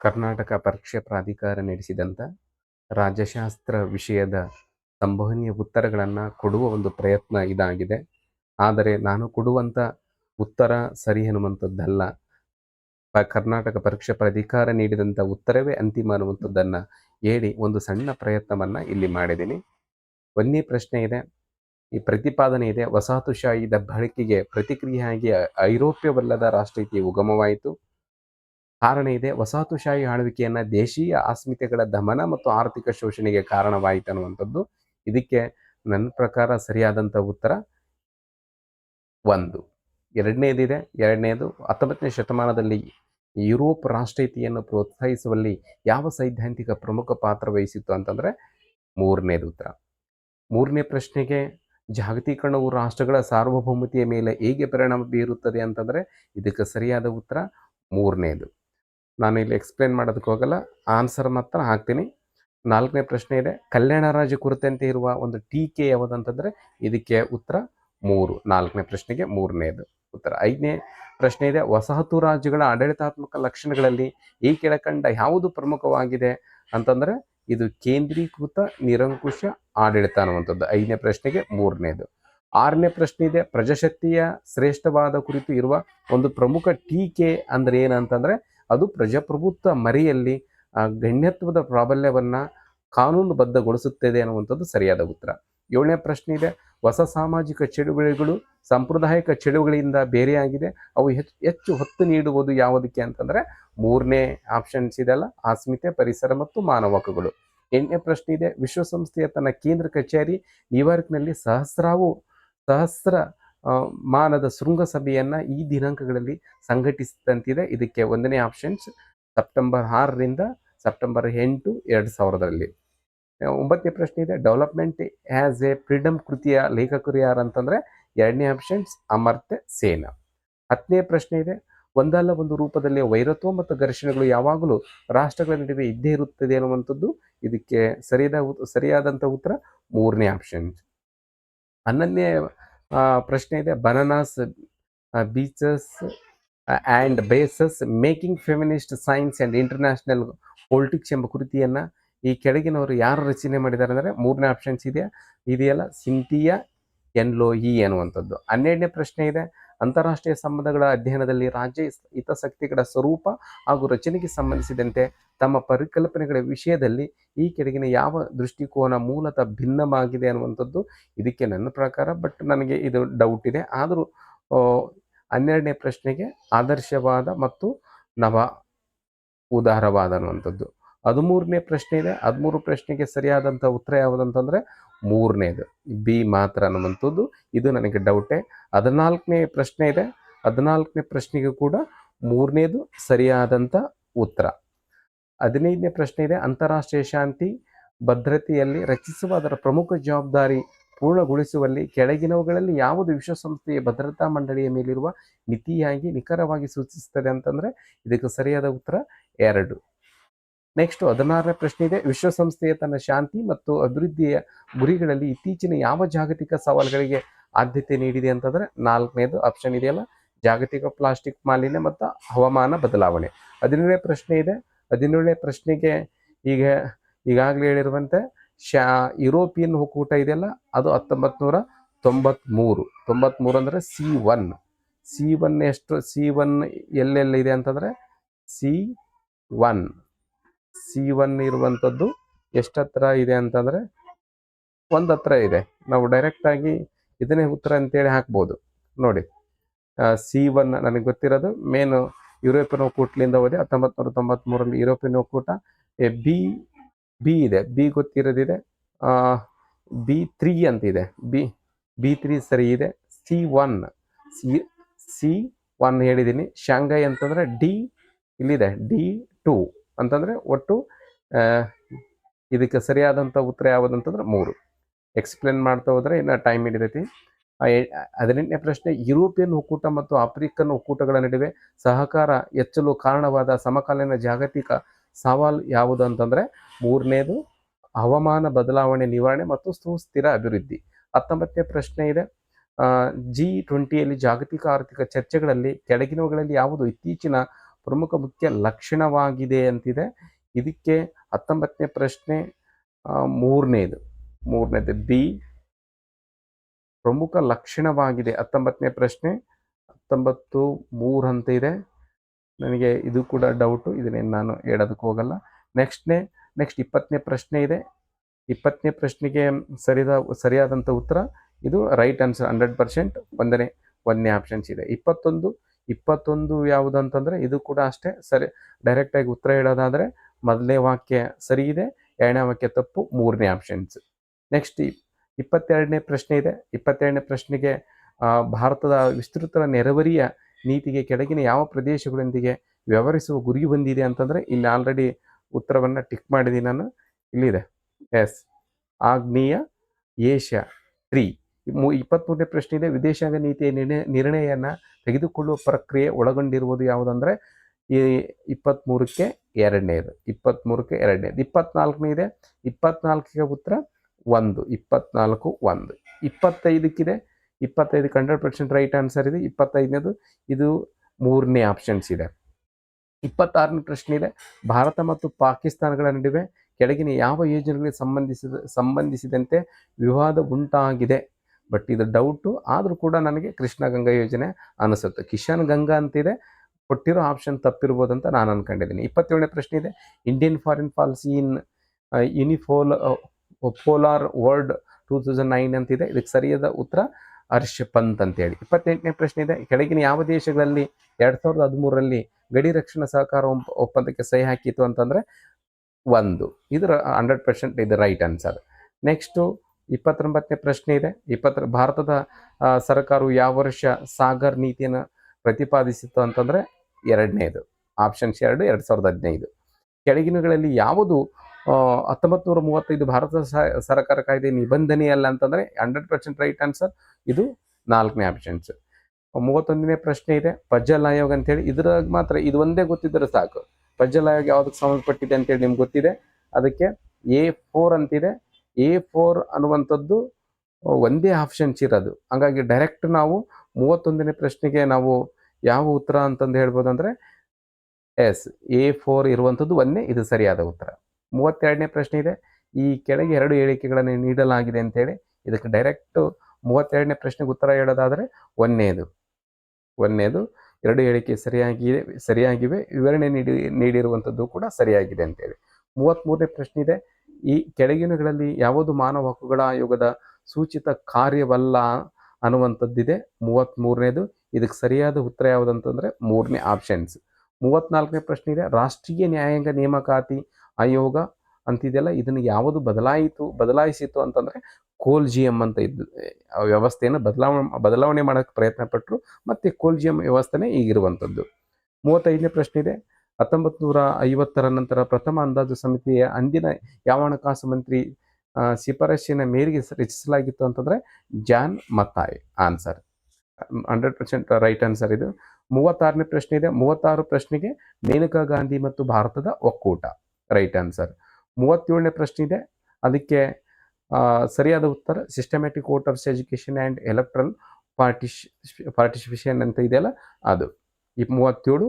ಕರ್ನಾಟಕ ಪರೀಕ್ಷೆ ಪ್ರಾಧಿಕಾರ ನಡೆಸಿದಂಥ ರಾಜ್ಯಶಾಸ್ತ್ರ ವಿಷಯದ ಸಂಭವನೀಯ ಉತ್ತರಗಳನ್ನು ಕೊಡುವ ಒಂದು ಪ್ರಯತ್ನ ಇದಾಗಿದೆ. ಆದರೆ ನಾನು ಕೊಡುವಂಥ ಉತ್ತರ ಸರಿ ಅನ್ನುವಂಥದ್ದಲ್ಲ ಕರ್ನಾಟಕ ಪರೀಕ್ಷೆ ಪ್ರಾಧಿಕಾರ ನೀಡಿದಂಥ ಉತ್ತರವೇ ಅಂತಿಮ ಅನ್ನುವಂಥದ್ದನ್ನು ಹೇಳಿ ಒಂದು ಸಣ್ಣ ಪ್ರಯತ್ನವನ್ನು ಇಲ್ಲಿ ಮಾಡಿದ್ದೀನಿ. ಒಂದೇ ಪ್ರಶ್ನೆ ಇದೆ. ಈ ಪ್ರತಿಪಾದನೆ ಇದೆ. ವಸಾಹತುಶಾಹಿ ದಬ್ಬಾಳಿಕೆಗೆ ಪ್ರತಿಕ್ರಿಯೆಯಾಗಿ ಐರೋಪ್ಯವಲ್ಲದ ರಾಷ್ಟ್ರೀಯತೆ ಉಗಮವಾಯಿತು. ಕಾರಣ ಇದೆ. ವಸಾಹತುಶಾಹಿ ಆಳ್ವಿಕೆಯನ್ನ ದೇಶೀಯ ಅಸ್ಮಿತೆಗಳ ದಮನ ಮತ್ತು ಆರ್ಥಿಕ ಶೋಷಣೆಗೆ ಕಾರಣವಾಯಿತು ಅನ್ನುವಂಥದ್ದು ಇದಕ್ಕೆ ನನ್ನ ಪ್ರಕಾರ ಸರಿಯಾದಂಥ ಉತ್ತರ ಒಂದು. ಎರಡನೇದಿದೆ. ಎರಡನೇದು ಹತ್ತೊಂಬತ್ತನೇ ಶತಮಾನದಲ್ಲಿ ಯುರೋಪ್ ರಾಷ್ಟ್ರೀಯತೆಯನ್ನು ಪ್ರೋತ್ಸಾಹಿಸುವಲ್ಲಿ ಯಾವ ಸೈದ್ಧಾಂತಿಕ ಪ್ರಮುಖ ಪಾತ್ರ ವಹಿಸಿತ್ತು ಅಂತಂದರೆ ಮೂರನೇದು ಉತ್ತರ. ಮೂರನೇ ಪ್ರಶ್ನೆಗೆ ಜಾಗತೀಕರಣವು ರಾಷ್ಟ್ರಗಳ ಸಾರ್ವಭೌಮತೆಯ ಮೇಲೆ ಹೇಗೆ ಪರಿಣಾಮ ಬೀರುತ್ತದೆ ಅಂತಂದರೆ ಇದಕ್ಕೆ ಸರಿಯಾದ ಉತ್ತರ ಮೂರನೇದು. ನಾನು ಇಲ್ಲಿ ಎಕ್ಸ್ಪ್ಲೇನ್ ಮಾಡೋದಕ್ಕೆ ಹೋಗಲ್ಲ. ಆನ್ಸರ್ ಮಾತ್ರ ಹಾಕ್ತೀನಿ. ನಾಲ್ಕನೇ ಪ್ರಶ್ನೆ ಇದೆ. ಕಲ್ಯಾಣ ರಾಜ ಕುರಿತಂತೆ ಇರುವ ಒಂದು ಟೀಕೆ ಯಾವುದಂತಂದ್ರೆ ಇದಕ್ಕೆ ಉತ್ತರ ಮೂರು. ನಾಲ್ಕನೇ ಪ್ರಶ್ನೆಗೆ ಮೂರನೇದು ಉತ್ತರ. ಐದನೇ ಪ್ರಶ್ನೆ ಇದೆ. ವಸಾಹತು ರಾಜ್ಯಗಳ ಆಡಳಿತಾತ್ಮಕ ಲಕ್ಷಣಗಳಲ್ಲಿ ಈ ಕೆಳಕಂಡ ಯಾವುದು ಪ್ರಮುಖವಾಗಿದೆ ಅಂತಂದ್ರೆ ಇದು ಕೇಂದ್ರೀಕೃತ ನಿರಂಕುಶ ಆಡಳಿತ ಅನ್ನುವಂಥದ್ದು. ಐದನೇ ಪ್ರಶ್ನೆಗೆ ಮೂರನೇದು. ಆರನೇ ಪ್ರಶ್ನೆ ಇದೆ. ಪ್ರಜಾಶಕ್ತಿಯ ಶ್ರೇಷ್ಠವಾದ ಕುರಿತು ಇರುವ ಒಂದು ಪ್ರಮುಖ ಟೀಕೆ ಅಂದ್ರೆ ಏನಂತಂದ್ರೆ ಅದು ಪ್ರಜಾಪ್ರಭುತ್ವ ಮರಿಯಲ್ಲಿ ಗಣ್ಯತ್ವದ ಪ್ರಾಬಲ್ಯವನ್ನ ಕಾನೂನುಬದ್ಧಗೊಳಿಸುತ್ತದೆ ಅನ್ನುವಂಥದ್ದು ಸರಿಯಾದ ಉತ್ತರ. ಏಳನೇ ಪ್ರಶ್ನೆ ಇದೆ. ಹೊಸ ಸಾಮಾಜಿಕ ಚಳುವಳಿಗಳು, ಸಾಂಪ್ರದಾಯಿಕ ಚಳುವಳಿಯಿಂದ ಬೇರೆಯಾಗಿದೆ ಅವು ಹೆಚ್ಚು ಹೆಚ್ಚು ಹೊತ್ತು ನೀಡುವುದು ಯಾವುದಕ್ಕೆ ಅಂತಂದ್ರೆ, ಮೂರನೇ ಆಪ್ಷನ್ಸ್ ಇದೆಲ್ಲ ಅಸ್ಮಿತೆ ಪರಿಸರ ಮತ್ತು ಮಾನವ ಹಕ್ಕುಗಳು. ಎಂಟನೇ ಪ್ರಶ್ನೆ ಇದೆ. ವಿಶ್ವಸಂಸ್ಥೆಯ ತನ್ನ ಕೇಂದ್ರ ಕಚೇರಿ, ನ್ಯೂಯಾರ್ಕ್ನಲ್ಲಿ ಸಹಸ್ರಾವು, ಸಹಸ್ರ ಮಾನದ ಶೃಂಗಸಭೆಯನ್ನ ಈ ದಿನಾಂಕಗಳಲ್ಲಿ ಸಂಘಟಿಸಿದಂತಿದೆ. ಇದಕ್ಕೆ ಒಂದನೇ ಆಪ್ಷನ್ಸ್ ಸೆಪ್ಟೆಂಬರ್ ಆರರಿಂದ ಸೆಪ್ಟೆಂಬರ್ ಎಂಟು ಎರಡು ಸಾವಿರದಲ್ಲಿ. ಒಂಬತ್ತನೇ ಪ್ರಶ್ನೆ ಇದೆ. ಡೆವಲಪ್ಮೆಂಟ್ ಆಸ್ ಎ ಫ್ರೀಡಮ್ ಕೃತಿಯ ಲೇಖಕರು ಯಾರು ಅಂತಂದ್ರೆ ಎರಡನೇ ಆಪ್ಷನ್ಸ್ ಅಮರ್ತ್ಯ ಸೇನ. ಹತ್ತನೇ ಪ್ರಶ್ನೆ ಇದೆ. ಒಂದಲ್ಲ ಒಂದು ರೂಪದಲ್ಲಿ ವೈರತ್ವ ಮತ್ತು ಘರ್ಷಣೆಗಳು ಯಾವಾಗಲೂ ರಾಷ್ಟ್ರಗಳ ನಡುವೆ ಇದ್ದೇ ಇರುತ್ತದೆ ಅನ್ನುವಂಥದ್ದು ಇದಕ್ಕೆ ಸರಿಯಾದ ಸರಿಯಾದಂಥ ಉತ್ತರ ಮೂರನೇ ಆಪ್ಷನ್ ಹನ್ನೊಂದನೇ ಪ್ರಶ್ನೆ ಇದೆ. Bananas beaches and bases making feminist science and international politics ಎಂಬ ಕೃತಿಯನ್ನು ಈ ಕೆಳಗಿನವರು ಯಾರು ರಚನೆ ಮಾಡಿದ್ದಾರೆ ಅಂದರೆ ಮೂರನೇ ಆಪ್ಷನ್ಸ್ ಇದೆಯಾ? ಇದೆಯಲ್ಲ ಸಿಂಥಿಯಾ ಎನ್ಲೋಯಿ ಅನ್ನುವಂಥದ್ದು ಹನ್ನೆರಡನೇ ಪ್ರಶ್ನೆ ಇದೆ. ಅಂತಾರಾಷ್ಟ್ರೀಯ ಸಂಬಂಧಗಳ ಅಧ್ಯಯನದಲ್ಲಿ ರಾಜ್ಯ ಹಿತ- ಹಿತಾಸಕ್ತಿಗಳ ಸ್ವರೂಪ ಹಾಗೂ ರಚನೆಗೆ ಸಂಬಂಧಿಸಿದಂತೆ ತಮ್ಮ ಪರಿಕಲ್ಪನೆಗಳ ವಿಷಯದಲ್ಲಿ ಈ ಕೆಳಗಿನ ಯಾವ ದೃಷ್ಟಿಕೋನ ಮೂಲತಃ ಭಿನ್ನವಾಗಿದೆ ಅನ್ನುವಂಥದ್ದು ಇದಕ್ಕೆ ನನ್ನ ಪ್ರಕಾರ, ಬಟ್ ನನಗೆ ಇದು ಡೌಟ್ ಇದೆ. ಆದರೂ ಹನ್ನೆರಡನೇ ಪ್ರಶ್ನೆಗೆ ಆದರ್ಶವಾದ ಮತ್ತು ನವ ಉದಾರವಾದ ಅನ್ನುವಂಥದ್ದು. ಹದಿಮೂರನೇ ಪ್ರಶ್ನೆ ಇದೆ. ಹದಿಮೂರು ಪ್ರಶ್ನೆಗೆ ಸರಿಯಾದಂಥ ಉತ್ತರ ಯಾವುದಂತಂದ್ರೆ ಮೂರನೇದು. ಬಿ ಮಾತ್ರ ಅನ್ನುವಂಥದ್ದು. ಇದು ನನಗೆ ಡೌಟೇ. ಹದಿನಾಲ್ಕನೇ ಪ್ರಶ್ನೆ ಇದೆ. ಹದಿನಾಲ್ಕನೇ ಪ್ರಶ್ನೆಗೂ ಕೂಡ ಮೂರನೇದು ಸರಿಯಾದಂಥ ಉತ್ತರ. ಹದಿನೈದನೇ ಪ್ರಶ್ನೆ ಇದೆ. ಅಂತಾರಾಷ್ಟ್ರೀಯ ಶಾಂತಿ, ಭದ್ರತೆಯಲ್ಲಿ ರಚಿಸುವ ಅದರ ಪ್ರಮುಖ ಜವಾಬ್ದಾರಿ ಪೂರ್ಣಗೊಳಿಸುವಲ್ಲಿ ಕೆಳಗಿನವುಗಳಲ್ಲಿ ಯಾವುದು ವಿಶ್ವಸಂಸ್ಥೆಯ ಭದ್ರತಾ ಮಂಡಳಿಯ ಮೇಲಿರುವ ಮಿತಿಯಾಗಿ ನಿಖರವಾಗಿ ಸೂಚಿಸುತ್ತದೆ ಅಂತಂದರೆ ಇದಕ್ಕೆ ಸರಿಯಾದ ಉತ್ತರ ಎರಡು. ನೆಕ್ಸ್ಟ್ ಹದಿನಾರನೇ ಪ್ರಶ್ನೆ ಇದೆ. ವಿಶ್ವಸಂಸ್ಥೆಯ ತನ್ನ ಶಾಂತಿ ಮತ್ತು ಅಭಿವೃದ್ಧಿಯ ಗುರಿಗಳಲ್ಲಿ ಇತ್ತೀಚಿನ ಯಾವ ಜಾಗತಿಕ ಸವಾಲುಗಳಿಗೆ ಆದ್ಯತೆ ನೀಡಿದೆ ಅಂತಂದ್ರೆ ನಾಲ್ಕನೇದು ಆಪ್ಷನ್ ಇದೆಯಲ್ಲ ಜಾಗತಿಕ ಪ್ಲಾಸ್ಟಿಕ್ ಮಾಲಿನ್ಯ ಮತ್ತು ಹವಾಮಾನ ಬದಲಾವಣೆ. ಹದಿನೇಳನೇ ಪ್ರಶ್ನೆ ಇದೆ. ಹದಿನೇಳನೇ ಪ್ರಶ್ನೆಗೆ ಈಗ ಈಗಾಗಲೇ ಹೇಳಿರುವಂತೆ ಶಾ ಯುರೋಪಿಯನ್ ಒಕ್ಕೂಟ ಇದೆಯಲ್ಲ ಅದು ಹತ್ತೊಂಬತ್ತು ನೂರ ತೊಂಬತ್ಮೂರು. ತೊಂಬತ್ಮೂರು ಅಂದರೆ ಸಿ ಒನ್ ಸಿ ಒನ್ ಎಷ್ಟು ಸಿ ಒನ್ ಎಲ್ಲೆಲ್ಲಿದೆ ಅಂತಂದರೆ ಸಿ ಒನ್ ಸಿ ಒನ್ ಇರುವಂಥದ್ದು ಎಷ್ಟತ್ರ ಇದೆ ಅಂತಂದರೆ ಒಂದು ಹತ್ರ ಇದೆ. ನಾವು ಡೈರೆಕ್ಟಾಗಿ ಇದನ್ನೇ ಉತ್ತರ ಅಂತೇಳಿ ಹಾಕ್ಬೋದು. ನೋಡಿ ಸಿ ಒನ್ ನನಗೆ ಗೊತ್ತಿರೋದು ಮೇನು ಯುರೋಪಿಯನ್ ಒಕ್ಕೂಟಲಿಂದ ಹೋದೆ ಹತ್ತೊಂಬತ್ತು ನೂರ ತೊಂಬತ್ತ್ಮೂರಲ್ಲಿ ಯುರೋಪಿಯನ್ ಒಕ್ಕೂಟ ಬಿ ಬಿ ಇದೆ. ಬಿ ಗೊತ್ತಿರೋದಿದೆ. ಬಿ ತ್ರೀ ಅಂತಿದೆ. ಬಿ ಬಿ ತ್ರೀ ಸರಿ ಇದೆ. C one C C one ಹೇಳಿದ್ದೀನಿ ಶಾಂಘೈ ಅಂತಂದರೆ ಡಿ ಇಲ್ಲಿದೆ. ಡಿ ಟೂ ಅಂತಂದ್ರೆ ಒಟ್ಟು ಇದಕ್ಕೆ ಸರಿಯಾದಂಥ ಉತ್ತರ ಯಾವುದಂತಂದ್ರೆ ಮೂರು. ಎಕ್ಸ್ಪ್ಲೇನ್ ಮಾಡ್ತಾ ಹೋದರೆ ಇನ್ನು ಟೈಮ್ ಎ- ಹದಿನೆಂಟನೇ ಪ್ರಶ್ನೆ, ಯುರೋಪಿಯನ್ ಒಕ್ಕೂಟ ಮತ್ತು ಆಫ್ರಿಕನ್ ಒಕ್ಕೂಟಗಳ ನಡುವೆ ಸಹಕಾರ ಹೆಚ್ಚಲು ಕಾರಣವಾದ ಸಮಕಾಲೀನ ಜಾಗತಿಕ ಸವಾಲು ಯಾವುದು ಅಂತಂದರೆ ಮೂರನೇದು ಹವಾಮಾನ ಬದಲಾವಣೆ ನಿವಾರಣೆ ಮತ್ತು ಸುಸ್ಥಿರ ಅಭಿವೃದ್ಧಿ. ಹತ್ತೊಂಬತ್ತನೇ ಪ್ರಶ್ನೆ ಇದೆ. ಜಿ ಟ್ವೆಂಟಿಯಲ್ಲಿ ಜಾಗತಿಕ ಆರ್ಥಿಕ ಚರ್ಚೆಗಳಲ್ಲಿ, ಕೆಳಗಿನವುಗಳಲ್ಲಿ ಯಾವುದು ಇತ್ತೀಚಿನ ಪ್ರಮುಖ ಮುಖ್ಯ ಲಕ್ಷಣವಾಗಿದೆ ಅಂತಿದೆ. ಇದಕ್ಕೆ ಹತ್ತೊಂಬತ್ತನೇ ಪ್ರಶ್ನೆ ಮೂರನೇದು. ಮೂರನೇದು ಬಿ. ಪ್ರಮುಖ ಲಕ್ಷಣವಾಗಿದೆ. ಹತ್ತೊಂಬತ್ತನೇ ಪ್ರಶ್ನೆ, ಹತ್ತೊಂಬತ್ತು ಮೂರು ಅಂತ ಇದೆ. ನನಗೆ ಇದು ಕೂಡ ಡೌಟು ಇದನ್ನೇನು ನಾನು ಹೇಳೋದಕ್ಕೆ ಹೋಗಲ್ಲ. ನೆಕ್ಸ್ಟ್ನೇ, ನೆಕ್ಸ್ಟ್ ಇಪ್ಪತ್ತನೇ ಪ್ರಶ್ನೆ ಇದೆ. ಇಪ್ಪತ್ತನೇ ಪ್ರಶ್ನೆಗೆ ಸರಿದ, ಸರಿಯಾದಂಥ ಉತ್ತರ, ಇದು ರೈಟ್ ಆನ್ಸರ್ ಹಂಡ್ರೆಡ್ ಪರ್ಸೆಂಟ್ ಒಂದನೇ ಒಂದನೇ ಆಪ್ಷನ್ಸ್ ಇದೆ. ಇಪ್ಪತ್ತೊಂದು ಇಪ್ಪತ್ತೊಂದು ಯಾವುದು ಅಂತಂದರೆ ಇದು ಕೂಡ ಅಷ್ಟೇ. ಸರಿ ಡೈರೆಕ್ಟಾಗಿ ಉತ್ತರ ಹೇಳೋದಾದರೆ ಮೊದಲನೇ ವಾಕ್ಯ ಸರಿ ಇದೆ, ಎರಡನೇ ವಾಕ್ಯ ತಪ್ಪು, ಮೂರನೇ ಆಪ್ಷನ್ಸ್ ನೆಕ್ಸ್ಟ್ ಇಪ್ಪತ್ತೆರಡನೇ ಪ್ರಶ್ನೆ ಇದೆ. ಇಪ್ಪತ್ತೆರಡನೇ ಪ್ರಶ್ನೆಗೆ ಭಾರತದ ವಿಸ್ತೃತ ನೆರವರಿಯ ನೀತಿಗೆ ಕೆಳಗಿನ ಯಾವ ಪ್ರದೇಶಗಳೊಂದಿಗೆ ವ್ಯವಹರಿಸುವ ಗುರಿ ಬಂದಿದೆ ಅಂತಂದರೆ ಇಲ್ಲಿ ಆಲ್ರೆಡಿ ಉತ್ತರವನ್ನು ಟಿಕ್ ಮಾಡಿದ್ದೀನಿ ನಾನು. ಇಲ್ಲಿದೆ. ಎಸ್ ಆಗ್ನೇಯ ಏಷ್ಯಾ. ತ್ರೀ ಇಪ್ಪತ್ತ್ಮೂರನೇ ಪ್ರಶ್ನೆ ಇದೆ ವಿದೇಶಾಂಗ ನೀತಿಯ ನಿರ್ಣಯ ನಿರ್ಣಯನ ತೆಗೆದುಕೊಳ್ಳುವ ಪ್ರಕ್ರಿಯೆ ಒಳಗೊಂಡಿರುವುದು ಯಾವುದಂದ್ರೆ, ಈ ಇಪ್ಪತ್ತ್ಮೂರಕ್ಕೆ ಎರಡನೇದು ಇಪ್ಪತ್ತ್ಮೂರಕ್ಕೆ ಎರಡನೇದು. ಇಪ್ಪತ್ನಾಲ್ಕನೇ ಇದೆ ಇಪ್ಪತ್ನಾಲ್ಕಿಗೆ ಉತ್ತರ ಒಂದು ಇಪ್ಪತ್ನಾಲ್ಕು ಒಂದು. ಇಪ್ಪತ್ತೈದಕ್ಕಿದೆ, ಇಪ್ಪತ್ತೈದು ಹಂಡ್ರೆಡ್ ಪರ್ಸೆಂಟ್ ರೈಟ್ ಆನ್ಸರ್ ಇದೆ, ಇಪ್ಪತ್ತೈದನೇದು, ಇದು ಮೂರನೇ ಆಪ್ಷನ್ಸ್ ಇದೆ. ಇಪ್ಪತ್ತಾರನೇ ಪ್ರಶ್ನೆ ಇದೆ, ಭಾರತ ಮತ್ತು ಪಾಕಿಸ್ತಾನಗಳ ನಡುವೆ ಕೆಳಗಿನ ಯಾವ ಯೋಜನೆಗಳಿಗೆ ಸಂಬಂಧಿಸಿದ ಸಂಬಂಧಿಸಿದಂತೆ ವಿವಾದ ಉಂಟಾಗಿದೆ? ಬಟ್ ಇದು ಡೌಟು ಆದರೂ ಕೂಡ ನನಗೆ ಕೃಷ್ಣ ಗಂಗಾ ಯೋಜನೆ ಅನಿಸುತ್ತೆ. ಕಿಶನ್ ಗಂಗಾ ಅಂತಿದೆ. ಕೊಟ್ಟಿರೋ ಆಪ್ಷನ್ ತಪ್ಪಿರ್ಬೋದು ಅಂತ ನಾನು ಅನ್ಕೊಂಡಿದ್ದೀನಿ ಇಪ್ಪತ್ತೇಳನೇ ಪ್ರಶ್ನೆ ಇದೆ. Indian foreign policy in unipolar world two thousand nine ಅಂತಿದೆ. ಇದಕ್ಕೆ ಸರಿಯಾದ ಉತ್ತರ ಹರ್ಷ ಪಂತ್ ಅಂತೇಳಿ. ಇಪ್ಪತ್ತೆಂಟನೇ ಪ್ರಶ್ನೆ ಇದೆ. ಕೆಳಗಿನ ಯಾವ ದೇಶಗಳಲ್ಲಿ ಎರಡು ಸಾವಿರದ ಹದಿಮೂರರಲ್ಲಿ ಗಡಿ ರಕ್ಷಣಾ ಸಹಕಾರ ಒಪ್ಪ- ಒಪ್ಪಂದಕ್ಕೆ ಸಹಿ ಹಾಕಿತ್ತು ಅಂತಂದರೆ ಒಂದು. ಇದರ ಹಂಡ್ರೆಡ್ ಪರ್ಸೆಂಟ್ ಇದು ರೈಟ್ ಆನ್ಸರ್ ನೆಕ್ಸ್ಟು ಇಪ್ಪತ್ತೊಂಬತ್ತನೇ ಪ್ರಶ್ನೆ ಇದೆ. ಇಪ್ಪತ್ತರ ಭಾರತದ ಸರ್ಕಾರವು ಯಾವ ವರ್ಷ ಸಾಗರ್ ನೀತಿಯನ್ನು ಪ್ರತಿಪಾದಿಸಿತ್ತು ಅಂತಂದರೆ ಎರಡನೇದು. ಆಪ್ಷನ್ಸ್ ಎರಡು ಎರಡು ಸಾವಿರದ ಹದಿನೈದು. ಕೆಳಗಿನಗಳಲ್ಲಿ ಯಾವುದು ಹತ್ತೊಂಬತ್ತು ನೂರ ಮೂವತ್ತೈದು ಭಾರತ ಸರ್ಕಾರ ಕಾಯ್ದೆ ನಿಬಂಧನೆ ಅಲ್ಲ ಅಂತಂದರೆ ಹಂಡ್ರೆಡ್ ಪರ್ಸೆಂಟ್ ರೈಟ್ ಆನ್ಸರ್, ಇದು ನಾಲ್ಕನೇ ಆಪ್ಷನ್ಸ್. ಮೂವತ್ತೊಂದನೇ ಪ್ರಶ್ನೆ ಇದೆ. ಪಜ್ಜಲ್ ಆಯೋಗ ಅಂತೇಳಿ ಇದ್ರಾಗ ಮಾತ್ರ, ಇದು ಒಂದೇ ಗೊತ್ತಿದ್ದರೆ ಸಾಕು. ಪಜ್ಜಲ್ ಆಯೋಗ ಯಾವುದಕ್ಕೆ ಸಂಬಂಧಪಟ್ಟಿದೆ ಅಂತೇಳಿ ನಿಮ್ಗೆ ಗೊತ್ತಿದೆ. ಅದಕ್ಕೆ ಎ ಫೋರ್ ಅಂತಿದೆ. ಎ ಫೋರ್ ಅನ್ನುವಂಥದ್ದು ಒಂದೇ ಆಪ್ಷನ್ಸ್ ಇರೋದು ಹಂಗಾಗಿ ಡೈರೆಕ್ಟ್ ನಾವು ಮೂವತ್ತೊಂದನೇ ಪ್ರಶ್ನೆಗೆ ನಾವು ಯಾವ ಉತ್ತರ ಅಂತಂದು ಹೇಳ್ಬೋದು ಅಂದರೆ ಎಸ್, ಎ ಫೋರ್ ಇರುವಂಥದ್ದು ಒಂದೇ ಇದು ಸರಿಯಾದ ಉತ್ತರ. ಮೂವತ್ತೆರಡನೇ ಪ್ರಶ್ನೆ ಇದೆ. ಈ ಕೆಳಗೆ ಎರಡು ಹೇಳಿಕೆಗಳನ್ನು ನೀಡಲಾಗಿದೆ ಅಂತೇಳಿ ಇದಕ್ಕೆ ಡೈರೆಕ್ಟು ಮೂವತ್ತೆರಡನೇ ಪ್ರಶ್ನೆಗೆ ಉತ್ತರ ಹೇಳೋದಾದರೆ ಒಂದನೇದು ಒಂದನೇದು ಎರಡು ಹೇಳಿಕೆ ಸರಿಯಾಗಿದೆ, ಸರಿಯಾಗಿವೆ, ವಿವರಣೆ ನೀಡಿ, ನೀಡಿರುವಂಥದ್ದು ಕೂಡ ಸರಿಯಾಗಿದೆ ಅಂತೇಳಿ ಮೂವತ್ತ್ಮೂರನೇ ಪ್ರಶ್ನೆ ಇದೆ. ಈ ಕೆಳಗಿನಗಳಲ್ಲಿ ಯಾವುದು ಮಾನವ ಹಕ್ಕುಗಳ ಆಯೋಗದ ಸೂಚಿತ ಕಾರ್ಯವಲ್ಲ ಅನ್ನುವಂಥದ್ದಿದೆ. ಮೂವತ್ತ್ಮೂರನೇದು, ಇದಕ್ಕೆ ಸರಿಯಾದ ಉತ್ತರ ಯಾವುದಂತಂದರೆ ಮೂರನೇ ಆಪ್ಷನ್ಸ್ ಮೂವತ್ತ್ನಾಲ್ಕನೇ ಪ್ರಶ್ನೆ ಇದೆ, ರಾಷ್ಟ್ರೀಯ ನ್ಯಾಯಾಂಗ ನೇಮಕಾತಿ ಆಯೋಗ ಅಂತಿದೆಯಲ್ಲ, ಇದನ್ನು ಯಾವುದು ಬದಲಾಯಿತು, ಬದಲಾಯಿಸಿತು ಅಂತಂದರೆ ಕೋಲ್ಜಿಯಂ ಅಂತ ಇದ್ದು ವ್ಯವಸ್ಥೆಯನ್ನು ಬದಲಾವಣೆ ಬದಲಾವಣೆ ಮಾಡೋಕ್ಕೆ ಪ್ರಯತ್ನ ಪಟ್ಟರು ಮತ್ತು ಕೋಲ್ಜಿಯಂ ವ್ಯವಸ್ಥೆನೇ ಈಗಿರುವಂಥದ್ದು. ಮೂವತ್ತೈದನೇ ಪ್ರಶ್ನೆ ಇದೆ ಹತ್ತೊಂಬತ್ತು ನೂರ ಐವತ್ತರ ನಂತರ ಪ್ರಥಮ ಅಂದಾಜು ಸಮಿತಿಯ ಅಂದಿನ ಯಾವ ಹಣಕಾಸು ಮಂತ್ರಿ ಶಿಫಾರಸಿನ ಮೇರೆಗೆ ರಚಿಸಲಾಗಿತ್ತು ಅಂತಂದರೆ John Mathai answer. Hundred percent right answer ಇದು. ಮೂವತ್ತಾರನೇ ಪ್ರಶ್ನೆ ಇದೆ. ಮೂವತ್ತಾರು ಪ್ರಶ್ನೆಗೆ ಮೇನಕಾ ಗಾಂಧಿ ಮತ್ತು ಭಾರತದ ಒಕ್ಕೂಟ. Right answer. ಮೂವತ್ತೇಳನೇ ಪ್ರಶ್ನೆ ಇದೆ. ಅದಕ್ಕೆ ಸರಿಯಾದ ಉತ್ತರ. Systematic voters education and electoral ಪಾರ್ಟಿಶ್ participation ಅಂತ ಇದೆಯಲ್ಲ? ಅದು. ಈ ಮೂವತ್ತೇಳು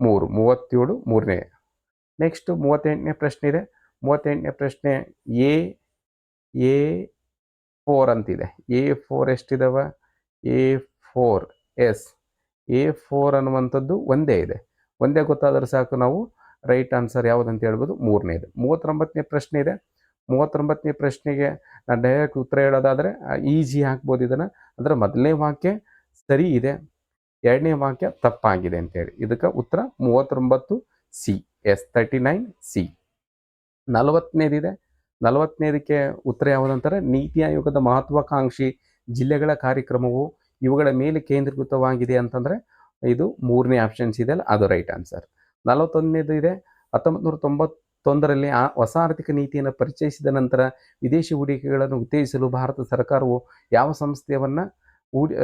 ಮೂರು, ಮೂವತ್ತೇಳು, ಮೂರನೇ. ನೆಕ್ಸ್ಟ್ ಮೂವತ್ತೆಂಟನೇ ಪ್ರಶ್ನೆ ಇದೆ. ಮೂವತ್ತೆಂಟನೇ ಪ್ರಶ್ನೆ ಎ ಎ ಫೋರ್ ಅಂತಿದೆ. A four ಎಷ್ಟಿದಾವ? A four yes A four ಅನ್ನುವಂಥದ್ದು ಒಂದೇ ಇದೆ. ಒಂದೇ ಗೊತ್ತಾದರೂ ಸಾಕು ನಾವು. ರೈಟ್ ಆನ್ಸರ್ ಯಾವುದಂತ ಹೇಳ್ಬೋದು? ಮೂರನೇ ಇದೆ. ಮೂವತ್ತೊಂಬತ್ತನೇ ಪ್ರಶ್ನೆ ಇದೆ. ಮೂವತ್ತೊಂಬತ್ತನೇ ಪ್ರಶ್ನೆಗೆ ನಾನು ಡೈರೆಕ್ಟ್ ಉತ್ತರ ಹೇಳೋದಾದರೆ ಈಜಿ ಹಾಕ್ಬೋದು ಇದನ್ನು. ಅಂದರೆ ಮೊದಲನೇ ವಾಕ್ಯ ಸರಿ ಇದೆ. ಎರಡನೇ ವಾಕ್ಯ ತಪ್ಪಾಗಿದೆ ಅಂತೇಳಿ. ಇದಕ್ಕೆ ಉತ್ತರ ಮೂವತ್ತೊಂಬತ್ತು C, yes thirty nine C. ನಲವತ್ತನೇದಿದೆ? ನಲವತ್ತನೇದಕ್ಕೆ ಉತ್ತರ ಯಾವುದಂತಾರೆ? ನೀತಿ ಆಯೋಗದ ಮಹತ್ವಾಕಾಂಕ್ಷಿ ಜಿಲ್ಲೆಗಳ ಕಾರ್ಯಕ್ರಮವು ಇವುಗಳ ಮೇಲೆ ಕೇಂದ್ರೀಕೃತವಾಗಿದೆ ಅಂತಂದರೆ ಇದು ಮೂರನೇ ಆಪ್ಷನ್ಸ್ ಇದೆ ಅಲ್ಲ? ಅದು ರೈಟ್ ಆನ್ಸರ್ ನಲವತ್ತೊಂದನೇದು ಇದೆ ಹತ್ತೊಂಬತ್ತು ನೂರ ತೊಂಬತ್ತೊಂದರಲ್ಲಿ ಆ ಹೊಸ ಆರ್ಥಿಕ ನೀತಿಯನ್ನು ಪರಿಚಯಿಸಿದ ನಂತರ ವಿದೇಶಿ ಹೂಡಿಕೆಗಳನ್ನು ಉತ್ತೇಜಿಸಲು ಭಾರತ ಸರ್ಕಾರವು ಯಾವ ಸಂಸ್ಥೆಯನ್ನು ಹೂಡಿ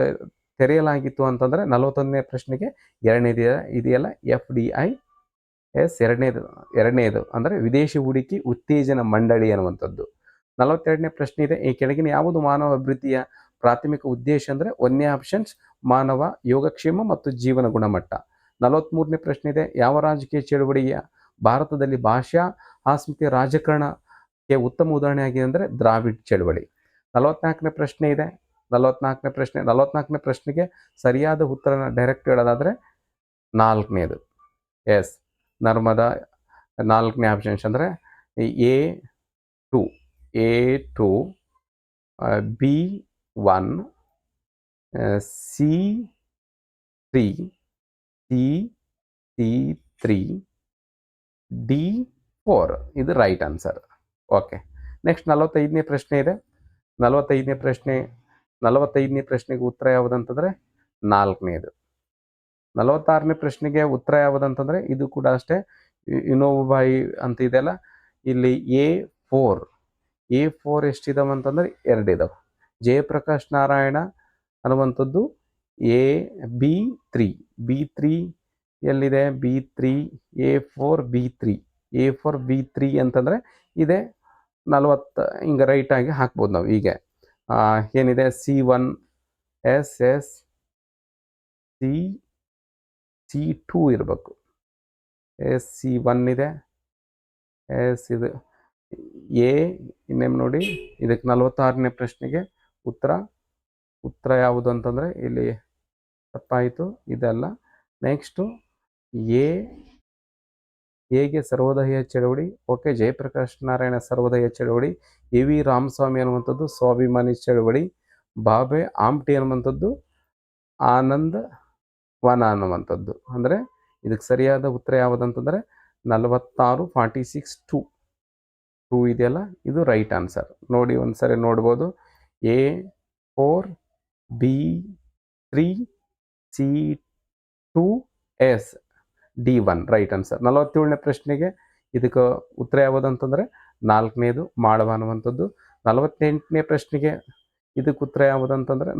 ತೆರೆಯಲಾಗಿತ್ತು ಅಂತಂದರೆ ನಲವತ್ತೊಂದನೇ ಪ್ರಶ್ನೆಗೆ ಎರಡನೇದು ಇದೆಯಲ್ಲ ಎಫ್ ಡಿ ಐ ಎಸ್ ಎರಡನೇದು ಎರಡನೇದು ಅಂದರೆ ವಿದೇಶಿ ಹೂಡಿಕೆ ಉತ್ತೇಜನ ಮಂಡಳಿ ಅನ್ನುವಂಥದ್ದು ನಲವತ್ತೆರಡನೇ ಪ್ರಶ್ನೆ ಇದೆ, ಈ ಕೆಳಗಿನ ಯಾವುದು ಮಾನವ ಅಭಿವೃದ್ಧಿಯ ಪ್ರಾಥಮಿಕ ಉದ್ದೇಶ ಅಂದರೆ ಒಂದನೇ ಆಪ್ಷನ್ಸ್, ಮಾನವ ಯೋಗಕ್ಷೇಮ ಮತ್ತು ಜೀವನ ಗುಣಮಟ್ಟ. ನಲವತ್ತ್ಮೂರನೇ ಪ್ರಶ್ನೆ ಇದೆ, ಯಾವ ರಾಜಕೀಯ ಚಳುವಳಿಯ ಭಾರತದಲ್ಲಿ ಭಾಷಾ ಆಸ್ಮಿತಿ ರಾಜಕಾರಣಕ್ಕೆ ಉತ್ತಮ ಉದಾಹರಣೆ ಆಗಿದೆ ಅಂದರೆ ದ್ರಾವಿಡ್ ಚಳುವಳಿ. ನಲವತ್ನಾಲ್ಕನೇ ಪ್ರಶ್ನೆ ಇದೆ ನಲವತ್ನಾಲ್ಕನೇ ಪ್ರಶ್ನೆ, ನಲವತ್ನಾಲ್ಕನೇ ಪ್ರಶ್ನೆಗೆ ಸರಿಯಾದ ಉತ್ತರನ ಡೈರೆಕ್ಟ್ ಹೇಳೋದಾದರೆ ನಾಲ್ಕನೇದು. ಎಸ್ ನರ್ಮದಾ ನಾಲ್ಕನೇ ಆಪ್ಷನ್ಸ್ ಅಂದರೆ A two A two B one C three C C three D four ಇದು ರೈಟ್ ಆನ್ಸರ್ ಓಕೆ ನೆಕ್ಸ್ಟ್ ನಲವತ್ತೈದನೇ ಪ್ರಶ್ನೆ ಇದೆ. ನಲವತ್ತೈದನೇ ಪ್ರಶ್ನೆ ನಲವತ್ತೈದನೇ ಪ್ರಶ್ನೆಗೆ ಉತ್ತರ ಯಾವುದಂತಂದರೆ ನಾಲ್ಕನೇದು. ನಲವತ್ತಾರನೇ ಪ್ರಶ್ನೆಗೆ ಉತ್ತರ ಯಾವುದಂತಂದರೆ ಇದು ಕೂಡ ಅಷ್ಟೇ ಇನೋಬಾಯಿ ಅಂತ ಇದೆಯಲ್ಲ ಇಲ್ಲಿ ಎ ಫೋರ್ ಎ ಫೋರ್ ಎಷ್ಟಿದಾವೆ ಅಂತಂದ್ರೆ ಎರಡಿದಾವೆ. ಜಯಪ್ರಕಾಶ್ ನಾರಾಯಣ ಅನ್ನುವಂಥದ್ದು A, B three B three ಎಲ್ಲಿದೆ, B three, A four, B three, A four, B three ಅಂತಂದರೆ ಇದೆ, ನಲವತ್ತು, ಹಿಂಗೆ ರೈಟಾಗಿ ಹಾಕ್ಬೋದು ನಾವು ಹೀಗೆ. ಏನಿದೆ? C one yes yes C C two ಇರಬೇಕು. ಎಸ್ ಸಿ ಒನ್ ಇದೆ. ಎಸ್ ಇದು ಎ ಇನ್ನೇನು ನೋಡಿ? ಇದಕ್ಕೆ ನಲವತ್ತಾರನೇ ಪ್ರಶ್ನೆಗೆ ಉತ್ತರ. ಉತ್ತರ ಯಾವುದು ಅಂತಂದರೆ ಇಲ್ಲಿ ತಪ್ಪಾಯಿತು. ಇದೆಲ್ಲ. ನೆಕ್ಸ್ಟು ಎ ಎಗೆ ಸರ್ವೋದಯ ಚಳವಳಿ? ಓಕೆ, ಜಯಪ್ರಕಾಶ್ ನಾರಾಯಣ ಸರ್ವೋದಯ ಚಳವಳಿ ಎ ವಿ ರಾಮಸ್ವಾಮಿ ಅನ್ನುವಂಥದ್ದು ಸ್ವಾಭಿಮಾನಿ ಚಳವಳಿ, ಬಾಬೆ ಆಮ್ಟಿ ಅನ್ನುವಂಥದ್ದು ಆನಂದ ವನ ಅನ್ನುವಂಥದ್ದು. ಅಂದರೆ ಇದಕ್ಕೆ ಸರಿಯಾದ ಉತ್ತರ ಯಾವುದಂತಂದರೆ ನಲವತ್ತಾರು ಫಾರ್ಟಿ ಸಿಕ್ಸ್ ಟು. ಟೂ ಇದೆಯಲ್ಲ? ಇದು ರೈಟ್ ಆನ್ಸರ್. ನೋಡಿ ಒಂದು ಸರಿ ನೋಡ್ಬೋದು. A four B three C two yes. D one right answer. ನಲವತ್ತೇಳನೇ ಪ್ರಶ್ನೆಗೆ ಇದಕ್ಕೆ ಉತ್ತರ ಯಾವುದು ಅಂತಂದರೆ ನಾಲ್ಕನೇದು ಮಾಳವ ಅನ್ನುವಂಥದ್ದು. ನಲವತ್ತೆಂಟನೇ ಪ್ರಶ್ನೆಗೆ ಇದಕ್ಕೆ ಉತ್ತರ ಯಾವುದು ಅಂತಂದರೆ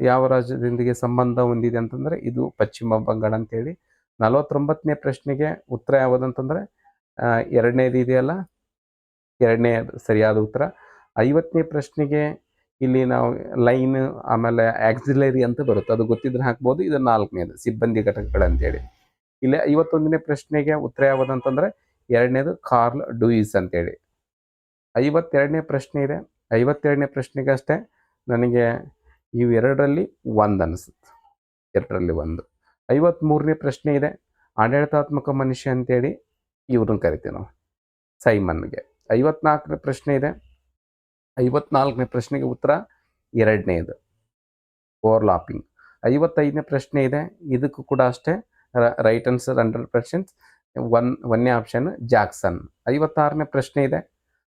ಯಾವ ರಾಜ್ಯದೊಂದಿಗೆ ಸಂಬಂಧ ಹೊಂದಿದೆ ಅಂತಂದರೆ ಇದು ಪಶ್ಚಿಮ ಬಂಗಾಳ ಅಂತೇಳಿ. ನಲವತ್ತೊಂಬತ್ತನೇ ಪ್ರಶ್ನೆಗೆ ಉತ್ತರ ಯಾವುದು ಅಂತಂದರೆ ಎರಡನೇದು ಇದೆಯಲ್ಲ? ಎರಡನೇ ಸರಿಯಾದ ಉತ್ತರ. ಐವತ್ತನೇ ಪ್ರಶ್ನೆಗೆ ಇಲ್ಲಿ ನಾವು ಲೈನ್ ಆಮೇಲೆ ಆಕ್ಸಿಲರಿ ಅಂತ ಬರುತ್ತೆ. ಅದು ಗೊತ್ತಿದ್ರೆ ಹಾಕ್ಬೋದು. ಇದು ನಾಲ್ಕನೇದು ಸಿಬ್ಬಂದಿ ಘಟಕಗಳಂತೇಳಿ. ಇಲ್ಲಿ ಐವತ್ತೊಂದನೇ ಪ್ರಶ್ನೆಗೆ ಉತ್ತರ ಯಾವುದಂತಂದರೆ ಎರಡನೇದು ಕಾರ್ಲ್ ಡೂಯಿಸ್ ಅಂತೇಳಿ. ಐವತ್ತೆರಡನೇ ಪ್ರಶ್ನೆ ಇದೆ. ಐವತ್ತೆರಡನೇ ಪ್ರಶ್ನೆಗೆ ಅಷ್ಟೇ ನನಗೆ ಇವೆರಡರಲ್ಲಿ ಒಂದು ಅನಿಸುತ್ತೆ. ಎರಡರಲ್ಲಿ ಒಂದು. ಐವತ್ತ್ಮೂರನೇ ಪ್ರಶ್ನೆ ಇದೆ. ಆಡಳಿತಾತ್ಮಕ ಮನುಷ್ಯ ಅಂತೇಳಿ ಇವ್ರನ್ನ ಕರಿತೀವಿ ನಾವು, ಸೈಮನ್ಗೆ. ಐವತ್ನಾಲ್ಕನೇ ಪ್ರಶ್ನೆ ಇದೆ. ಐವತ್ನಾಲ್ಕನೇ ಪ್ರಶ್ನೆಗೆ ಉತ್ತರ ಎರಡನೇದು. ಓವರ್ಲಾಪಿಂಗ್. ಐವತ್ತೈದನೇ ಪ್ರಶ್ನೆ ಇದೆ. ಇದಕ್ಕೂ ಕೂಡ ಅಷ್ಟೇ right answer hundred percent one ಒಂದನೇ ಆಪ್ಷನ್ ಜಾಕ್ಸನ್ ಐವತ್ತಾರನೇ ಪ್ರಶ್ನೆ ಇದೆ.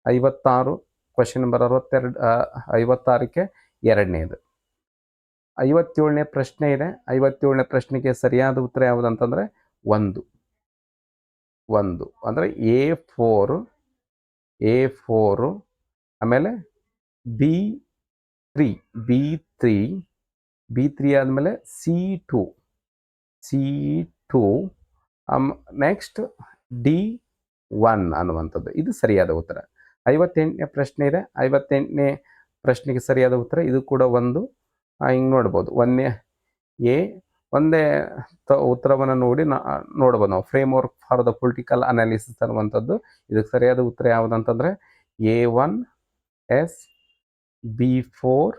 ಐವತ್ತಾರು ಕ್ವಶನ್ ನಂಬರ್ ಅರವತ್ತೆರಡು ಐವತ್ತಾರಕ್ಕೆ ಎರಡನೇದು. ಐವತ್ತೇಳನೇ ಪ್ರಶ್ನೆ ಇದೆ. ಐವತ್ತೇಳನೇ ಪ್ರಶ್ನೆಗೆ ಸರಿಯಾದ ಉತ್ತರ ಯಾವುದಂತಂದರೆ ಒಂದು. ಒಂದು. ಅಂದರೆ ಎ ಫೋರು ಎ ಫೋರು ಆಮೇಲೆ B three B three B three ಆದಮೇಲೆ C two two next D one ಅನ್ನುವಂಥದ್ದು. ಇದು ಸರಿಯಾದ ಉತ್ತರ. ಐವತ್ತೆಂಟನೇ ಪ್ರಶ್ನೆ ಇದೆ. ಐವತ್ತೆಂಟನೇ ಪ್ರಶ್ನೆಗೆ ಸರಿಯಾದ ಉತ್ತರ. ಇದು ಕೂಡ ಒಂದು ಹಿಂಗೆ ನೋಡ್ಬೋದು. ಒಂದೇ ಎ, ಒಂದೇ ತ, ಉತ್ತರವನ್ನು ನೋಡಿ ನಾ, ನೋಡ್ಬೋದು ನಾವು. Framework for the political analysis ಅನ್ನುವಂಥದ್ದು. ಇದಕ್ಕೆ ಸರಿಯಾದ ಉತ್ತರ ಯಾವುದಂತಂದರೆ A one yes B four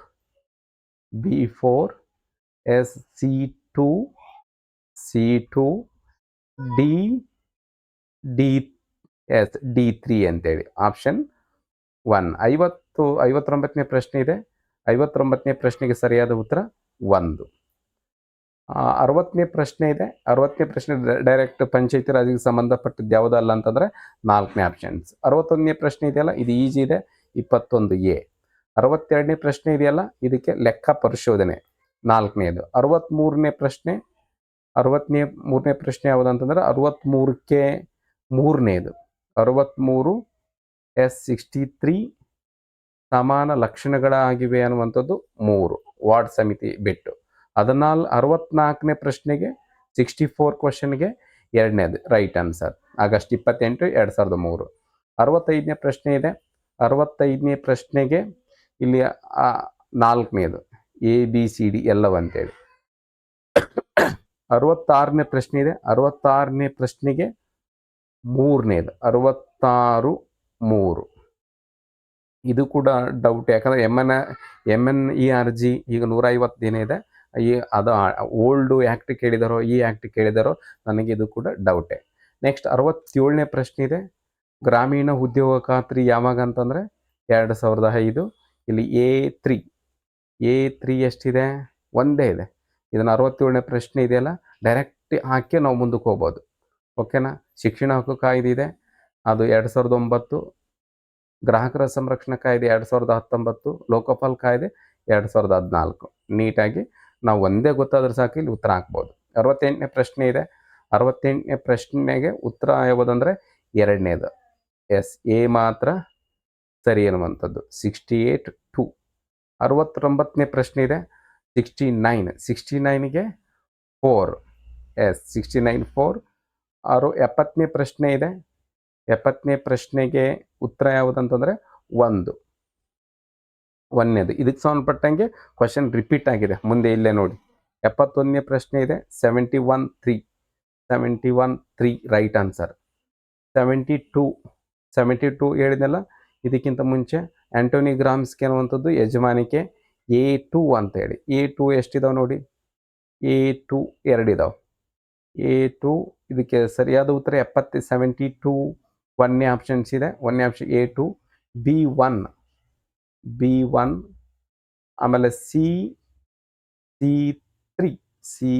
B four yes C two C two D D yes D three ಅಂತೇಳಿ. ಆಪ್ಷನ್ ಒನ್ ಐವತ್ತು, ಐವತ್ತೊಂಬತ್ತನೇ ಪ್ರಶ್ನೆ ಇದೆ. ಐವತ್ತೊಂಬತ್ತನೇ ಪ್ರಶ್ನೆಗೆ ಸರಿಯಾದ ಉತ್ತರ ಒಂದು. ಅರವತ್ತನೇ ಪ್ರಶ್ನೆ ಇದೆ. ಅರವತ್ತನೇ ಪ್ರಶ್ನೆ ಡೈರೆಕ್ಟ್ ಪಂಚಾಯತಿ ರಾಜ್ಗೆ ಸಂಬಂಧಪಟ್ಟದ್ದು ಯಾವುದಲ್ಲ ಅಂತಂದರೆ ನಾಲ್ಕನೇ ಆಪ್ಷನ್ಸ್ ಅರವತ್ತೊಂದನೇ ಪ್ರಶ್ನೆ ಇದೆಯಲ್ಲ, ಇದು ಈಜಿ ಇದೆ. ಇಪ್ಪತ್ತೊಂದು ಎ ಅರವತ್ತೆರಡನೇ ಪ್ರಶ್ನೆ ಇದೆಯಲ್ಲ, ಇದಕ್ಕೆ ಲೆಕ್ಕ ಪರಿಶೋಧನೆ. ನಾಲ್ಕನೇದು. ಅರವತ್ತ್ಮೂರನೇ ಪ್ರಶ್ನೆ ಅರವತ್ತನೇ, ಮೂರನೇ ಪ್ರಶ್ನೆ ಯಾವುದಂತಂದ್ರೆ ಅರವತ್ತ್ಮೂರಕ್ಕೆ ಮೂರನೇದು. ಅರವತ್ತ್ಮೂರು ಎಸ್ ಸಿಕ್ಸ್ಟಿ ತ್ರೀ ಸಮಾನ ಲಕ್ಷಣಗಳಾಗಿವೆ ಅನ್ನುವಂಥದ್ದು ಮೂರು ವಾರ್ಡ್ ಸಮಿತಿ ಬಿಟ್ಟು. ಹದಿನಾಲ್, ಅರವತ್ನಾಲ್ಕನೇ ಪ್ರಶ್ನೆಗೆ ಸಿಕ್ಸ್ಟಿ ಫೋರ್ ಕ್ವಶನ್ಗೆ ಎರಡನೇದು ರೈಟ್ ಆನ್ಸರ್. ಆಗಸ್ಟ್ ಇಪ್ಪತ್ತೆಂಟು, ಎರಡು ಸಾವಿರದ ಮೂರು. ಅರವತ್ತೈದನೇ ಪ್ರಶ್ನೆ ಇದೆ. ಅರವತ್ತೈದನೇ ಪ್ರಶ್ನೆಗೆ ಇಲ್ಲಿ ನಾಲ್ಕನೇದು ಎ, ಬಿ, ಸಿ, ಡಿ ಎಲ್ಲವಂತೇಳಿ. ಅರವತ್ತಾರನೇ ಪ್ರಶ್ನೆ ಇದೆ. ಅರವತ್ತಾರನೇ ಪ್ರಶ್ನೆಗೆ ಮೂರನೇದು. ಅರವತ್ತಾರು ಮೂರು. ಇದು ಕೂಡ ಡೌಟ್ ಯಾಕಂದ್ರೆ M N M N E R G ಈಗ ನೂರ ಐವತ್ತು ದಿನ ಇದೆ. ಈ ಅದು ಓಲ್ಡು ಆ್ಯಕ್ಟ್ ಕೇಳಿದಾರೋ, ಈ ಆ್ಯಕ್ಟ್ ಕೇಳಿದಾರೋ ನನಗೆ ಇದು ಕೂಡ ಡೌಟೆ ನೆಕ್ಸ್ಟ್ ಅರವತ್ತೇಳನೇ ಪ್ರಶ್ನೆ ಇದೆ. ಗ್ರಾಮೀಣ ಉದ್ಯೋಗ ಖಾತ್ರಿ ಯಾವಾಗ ಅಂತಂದರೆ ಎರಡು ಸಾವಿರದ ಐದು. ಇಲ್ಲಿ ಎ ತ್ರೀ ಎ ತ್ರೀ ಎಷ್ಟಿದೆ? ಒಂದೇ ಇದೆ. ಇದನ್ನು ಅರವತ್ತೇಳನೇ ಪ್ರಶ್ನೆ ಇದೆಯಲ್ಲ? ಡೈರೆಕ್ಟ್ ಹಾಕಿ ನಾವು ಮುಂದಕ್ಕೆ ಹೋಗ್ಬೋದು. ಓಕೆನಾ ಶಿಕ್ಷಣ ಹಕ್ಕು ಕಾಯ್ದೆ ಇದೆ. ಅದು ಎರಡು ಸಾವಿರದ ಒಂಬತ್ತು. ಗ್ರಾಹಕರ ಸಂರಕ್ಷಣಾ ಕಾಯ್ದೆ ಎರಡು ಸಾವಿರದ ಹತ್ತೊಂಬತ್ತು. ಲೋಕಪಾಲ್ ಕಾಯ್ದೆ ಎರಡು ಸಾವಿರದ ಹದಿನಾಲ್ಕು. ನೀಟಾಗಿ ನಾವು ಒಂದೇ ಗೊತ್ತಾದ್ರೆ ಸಾಕು, ಇಲ್ಲಿ ಉತ್ತರ ಹಾಕ್ಬೋದು. ಅರವತ್ತೆಂಟನೇ ಪ್ರಶ್ನೆ ಇದೆ. ಅರವತ್ತೆಂಟನೇ ಪ್ರಶ್ನೆಗೆ ಉತ್ತರ ಯಾವುದಂದರೆ ಎರಡನೇದು. ಎಸ್ ಎ ಮಾತ್ರ ಸರಿ ಅನ್ನುವಂಥದ್ದು ಸಿಕ್ಸ್ಟಿ ಏಟ್ ಟು ಅರವತ್ತೊಂಬತ್ತನೇ ಪ್ರಶ್ನೆ ಇದೆ. Sixty nine sixty ನೈನ್ಗೆ four yes sixty nine four ಆರು, ಎಪ್ಪತ್ತನೇ ಪ್ರಶ್ನೆ ಇದೆ. ಎಪ್ಪತ್ತನೇ ಪ್ರಶ್ನೆಗೆ ಉತ್ತರ ಯಾವುದಂತಂದರೆ ಒಂದು. ಒಂದನೇದು. ಇದಕ್ಕೆ ಸಂಬಂಧಪಟ್ಟಂಗೆ ಕ್ವಶನ್ ರಿಪೀಟ್ ಆಗಿದೆ. ಮುಂದೆ ಇಲ್ಲೇ ನೋಡಿ. ಎಪ್ಪತ್ತೊಂದನೇ ಪ್ರಶ್ನೆ ಇದೆ. Seventy one three seventy one three right answer seventy two seventy two ಹೇಳಿದ್ನಲ್ಲ, ಇದಕ್ಕಿಂತ ಮುಂಚೆ ಆಂಟೋನಿ ಗ್ರಾಮ್ಸ್ಗೆ ಅನ್ನುವಂಥದ್ದು ಯಜಮಾನಿಕೆ ಎ ಟು ಅಂತ ಹೇಳಿ ಎ ಟು ಎಷ್ಟಿದಾವೆ ನೋಡಿ? ಎ ಟು ಎರಡಿದಾವೆ. ಎ ಟು ಇದಕ್ಕೆ ಸರಿಯಾದ ಉತ್ತರ ಎಪ್ಪತ್ತು ಸೆವೆಂಟಿ ಟೂ ಒನ್ನೇ ಆಪ್ಷನ್ಸ್ ಇದೆ. ಒನ್ನೇ option A two B one B one ಆಮೇಲೆ C C three C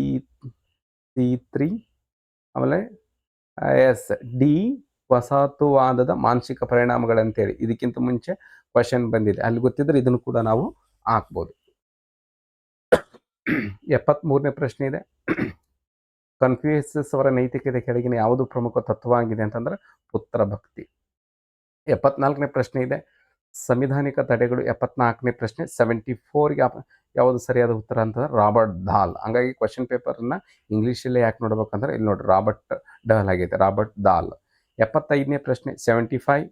C three ಆಮೇಲೆ ಎಸ್ ಡಿ ವಸಾತುವಾದದ ಮಾನಸಿಕ ಪರಿಣಾಮಗಳಂತೇಳಿ. ಇದಕ್ಕಿಂತ ಮುಂಚೆ ಕ್ವಶನ್ ಬಂದಿದೆ. ಅಲ್ಲಿ ಗೊತ್ತಿದ್ರೆ ಇದನ್ನು ಕೂಡ ನಾವು ಹಾಕ್ಬೋದು ಎಪ್ಪತ್ತ್ಮೂರನೇ ಪ್ರಶ್ನೆ ಇದೆ. ಕನ್ಫ್ಯೂಸಸ್ ಅವರ ನೈತಿಕತೆ ಕೆಳಗಿನ ಯಾವುದು ಪ್ರಮುಖ ತತ್ವ ಆಗಿದೆ ಅಂತಂದ್ರೆ ಪುತ್ರ ಭಕ್ತಿ. ಎಪ್ಪತ್ನಾಲ್ಕನೇ ಪ್ರಶ್ನೆ ಇದೆ. ಸಂವಿಧಾನಿಕ ತಡೆಗಳು ಎಪ್ಪತ್ನಾಲ್ಕನೇ ಪ್ರಶ್ನೆ ಸೆವೆಂಟಿ ಫೋರ್ಗೆ ಯಾವುದು ಸರಿಯಾದ ಉತ್ತರ ಅಂತಂದ್ರೆ ರಾಬರ್ಟ್ ದಾಲ್ ಹಂಗಾಗಿ ಕ್ವಶನ್ ಪೇಪರನ್ನು ಇಂಗ್ಲೀಷಲ್ಲೇ ಯಾಕೆ ನೋಡ್ಬೇಕಂದ್ರೆ ಇಲ್ಲಿ ನೋಡಿ ರಾಬರ್ಟ್ ಡಾಲ್ ಆಗೈತೆ, ರಾಬರ್ಟ್ ದಾಲ್ ಎಪ್ಪತ್ತೈದನೇ ಪ್ರಶ್ನೆ ಸೆವೆಂಟಿ ಫೈವ್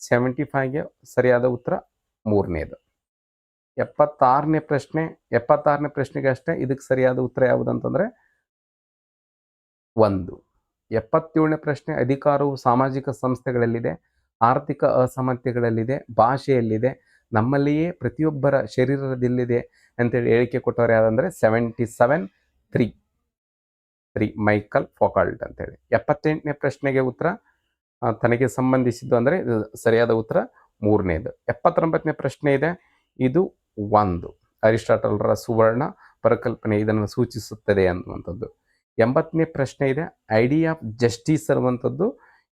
ಸೆವೆಂಟಿ ಫೈವ್ಗೆ ಸರಿಯಾದ ಉತ್ತರ ಮೂರನೇದು. ಎಪ್ಪತ್ತಾರನೇ ಪ್ರಶ್ನೆ, ಎಪ್ಪತ್ತಾರನೇ ಪ್ರಶ್ನೆಗೆ ಅಷ್ಟೇ ಇದಕ್ಕೆ ಸರಿಯಾದ ಉತ್ತರ ಯಾವುದಂತಂದ್ರೆ ಒಂದು. ಎಪ್ಪತ್ತೇಳನೇ ಪ್ರಶ್ನೆ, ಅಧಿಕಾರವು ಸಾಮಾಜಿಕ ಸಂಸ್ಥೆಗಳಲ್ಲಿದೆ, ಆರ್ಥಿಕ ಅಸಮರ್ಥೆಗಳಲ್ಲಿದೆ ಭಾಷೆಯಲ್ಲಿದೆ, ನಮ್ಮಲ್ಲಿಯೇ ಪ್ರತಿಯೊಬ್ಬರ ಶರೀರದಲ್ಲಿದೆ ಅಂತೇಳಿ ಹೇಳಿಕೆ ಕೊಟ್ಟವ್ರು ಯಾರಂದ್ರೆ seventy seven three three Michael Foucault ಅಂತೇಳಿ. ಎಪ್ಪತ್ತೆಂಟನೇ ಪ್ರಶ್ನೆಗೆ ಉತ್ತರ ತನಗೆ ಸಂಬಂಧಿಸಿದ್ದು ಅಂದರೆ ಸರಿಯಾದ ಉತ್ತರ, ಮೂರನೇದು. ಎಪ್ಪತ್ತೊಂಬತ್ತನೇ ಪ್ರಶ್ನೆ ಇದೆ, ಇದು ಒಂದು. ಅರಿಸ್ಟಾಟಲ್ರ ಸುವರ್ಣ ಪರಿಕಲ್ಪನೆ ಇದನ್ನು ಸೂಚಿಸುತ್ತದೆ ಅನ್ನುವಂಥದ್ದು. ಎಂಬತ್ತನೇ ಪ್ರಶ್ನೆ ಇದೆ. ಐಡಿಯಾ ಆಫ್ ಜಸ್ಟಿಸ್ ಅನ್ನುವಂಥದ್ದು